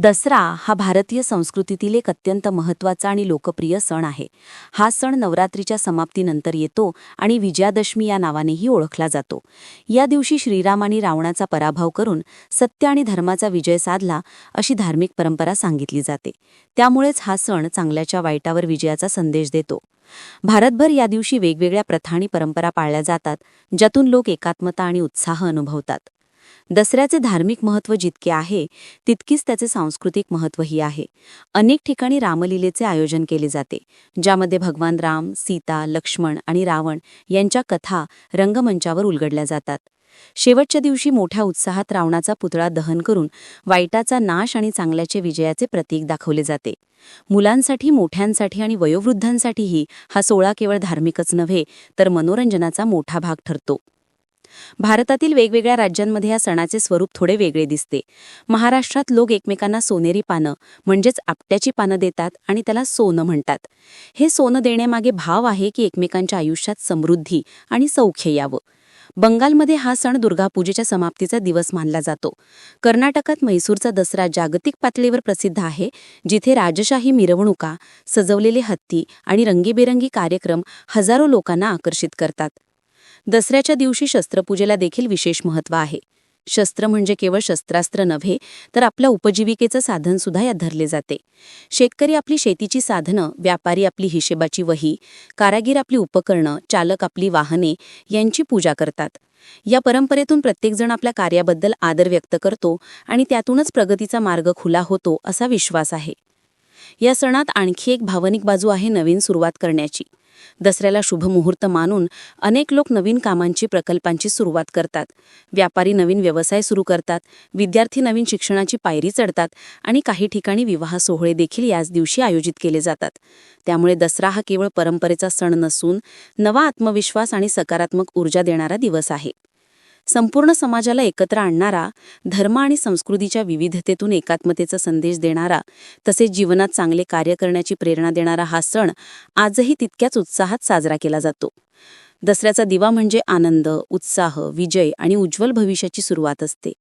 दसरा हा भारतीय संस्कृतीतील एक अत्यंत महत्त्वाचा आणि लोकप्रिय सण आहे. हा सण नवरात्रीच्या समाप्तीनंतर येतो आणि विजयादशमी या नावानेही ओळखला जातो. या दिवशी श्रीरामानी रावणाचा पराभव करून सत्य आणि धर्माचा विजय साधला अशी धार्मिक परंपरा सांगितली जाते. त्यामुळेच हा सण चांगल्याच्या वाईटावर विजयाचा संदेश देतो. भारतभर या दिवशी वेगवेगळ्या प्रथा आणि परंपरा पाळल्या जातात ज्यातून लोक एकात्मता आणि उत्साह अनुभवतात. दसऱ्याचे धार्मिक महत्त्व जितके आहे तितकीच त्याचे सांस्कृतिक महत्त्वही आहे. अनेक ठिकाणी रामलीलेचे आयोजन केले जाते ज्यामध्ये भगवान राम सीता लक्ष्मण आणि रावण यांच्या कथा रंगमंचावर उलगडल्या जातात. शेवटच्या दिवशी मोठ्या उत्साहात रावणाचा पुतळा दहन करून वाईटाचा नाश आणि चांगल्याचे विजयाचे प्रतीक दाखवले जाते. मुलांसाठी मोठ्यांसाठी आणि वयोवृद्धांसाठीही हा सोहळा केवळ धार्मिकच नव्हे तर मनोरंजनाचा मोठा भाग ठरतो. भारतातील वेगवेगळ्या राज्यांमध्ये या सणाचे स्वरूप थोडे वेगळे दिसते. महाराष्ट्रात लोक एकमेकांना सोनेरी पानं म्हणजेच आपट्याची पानं देतात आणि त्याला सोनं म्हणतात. हे सोनं देण्यामागे भाव आहे की एकमेकांच्या आयुष्यात समृद्धी आणि सौख्य यावं. बंगालमध्ये हा सण दुर्गापूजेच्या समाप्तीचा दिवस मानला जातो. कर्नाटकात म्हैसूरचा दसरा जागतिक पातळीवर प्रसिद्ध आहे जिथे राजशाही मिरवणुका सजवलेले हत्ती आणि रंगीबेरंगी कार्यक्रम हजारो लोकांना आकर्षित करतात. दसऱ्याच्या दिवशी शस्त्रपूजेला देखील विशेष महत्त्व आहे. शस्त्र म्हणजे केवळ शस्त्रास्त्र नव्हे तर आपल्या उपजीविकेचं साधनसुद्धा यात धरले जाते. शेतकरी आपली शेतीची साधनं व्यापारी आपली हिशेबाची वही कारागीर आपली उपकरणं चालक आपली वाहने यांची पूजा करतात. या परंपरेतून प्रत्येकजण आपल्या कार्याबद्दल आदर व्यक्त करतो आणि त्यातूनच प्रगतीचा मार्ग खुला होतो असा विश्वास आहे. या सणात आणखी एक भावनिक बाजू आहे नवीन सुरुवात करण्याची. दसऱ्याला शुभमुहूर्त मानून अनेक लोक नवीन कामांची प्रकल्पांची सुरुवात करतात. व्यापारी नवीन व्यवसाय सुरू करतात विद्यार्थी नवीन शिक्षणाची पायरी चढतात आणि काही ठिकाणी विवाह सोहळे देखील याच दिवशी आयोजित केले जातात. त्यामुळे दसरा हा केवळ परंपरेचा सण नसून नवा आत्मविश्वास आणि सकारात्मक ऊर्जा देणारा दिवस आहे. संपूर्ण समाजाला एकत्र आणणारा धर्म आणि संस्कृतीच्या विविधतेतून एकात्मतेचा संदेश देणारा तसेच जीवनात चांगले कार्य करण्याची प्रेरणा देणारा हा सण आजही तितक्याच उत्साहात साजरा केला जातो. दसऱ्याचा दिवा म्हणजे आनंद उत्साह विजय आणि उज्ज्वल भविष्याची सुरुवात असते.